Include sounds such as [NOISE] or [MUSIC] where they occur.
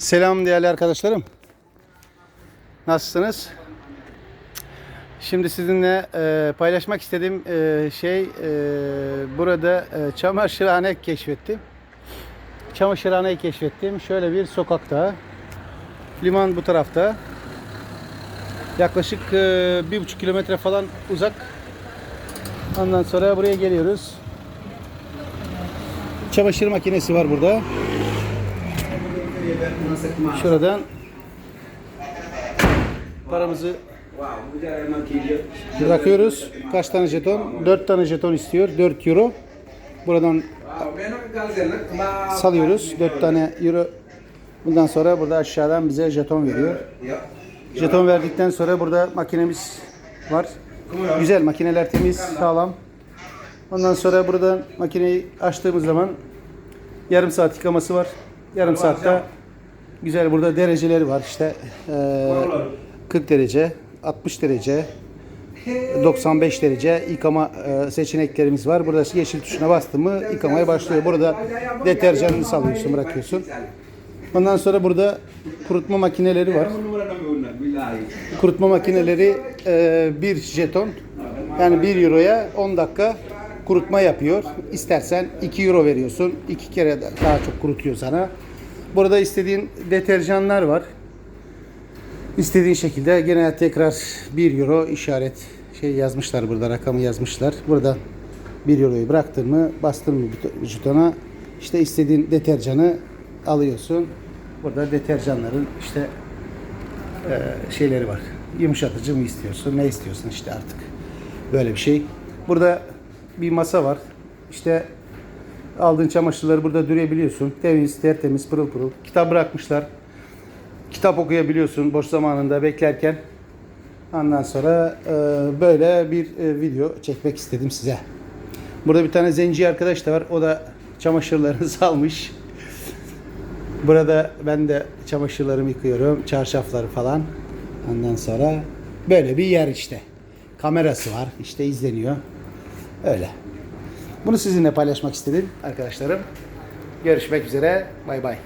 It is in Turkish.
Selam değerli arkadaşlarım. Nasılsınız? Şimdi sizinle e, paylaşmak istediğim e, şey e, burada e, çamaşırhane keşfettim. Çamaşırhaneyi keşfettim. Şöyle bir sokakta. Liman bu tarafta. Yaklaşık e, bir buçuk kilometre falan uzak. Ondan sonra buraya geliyoruz. Çamaşır makinesi var burada. Şuradan paramızı bırakıyoruz. Kaç tane jeton? 4 tane jeton istiyor. 4 euro. Buradan salıyoruz. 4 tane euro. Bundan sonra burada aşağıdan bize jeton veriyor. Jeton verdikten sonra burada makinemiz var. Güzel makineler temiz, sağlam. Ondan sonra buradan makineyi açtığımız zaman yarım saat yıkaması var. Yarım saatte güzel burada dereceleri var işte eee, 40 derece, 60 derece, 95 derece yıkama eee, seçeneklerimiz var. Burada yeşil tuşuna bastın mı yıkamaya başlıyor. Burada deterjanını salıyorsun, bırakıyorsun. Ondan sonra burada kurutma makineleri var. Kurutma makineleri e, bir jeton yani 1 euroya 10 dakika kurutma yapıyor. İstersen 2 euro veriyorsun. 2 kere daha çok kurutuyor sana. Burada istediğin deterjanlar var. İstediğin şekilde gene tekrar 1 euro işaret şey yazmışlar burada rakamı yazmışlar. Burada 1 euroyu bıraktın mı bastın mı buto- jetona işte istediğin deterjanı alıyorsun. Burada deterjanların işte e, şeyleri var. Yumuşatıcı mı istiyorsun, ne istiyorsun işte artık. Böyle bir şey. Burada bir masa var. İşte aldığın çamaşırları burada dürebiliyorsun. Temiz, tertemiz, pırıl pırıl. Kitap bırakmışlar. Kitap okuyabiliyorsun boş zamanında beklerken. Ondan sonra e, böyle bir e, video çekmek istedim size. Burada bir tane zenci arkadaş da var. O da çamaşırlarını [LAUGHS] salmış. Burada ben de çamaşırlarımı yıkıyorum, çarşafları falan. Ondan sonra böyle bir yer işte. Kamerası var, işte izleniyor. Öyle. Bunu sizinle paylaşmak istedim arkadaşlarım. Görüşmek üzere. Bay bay.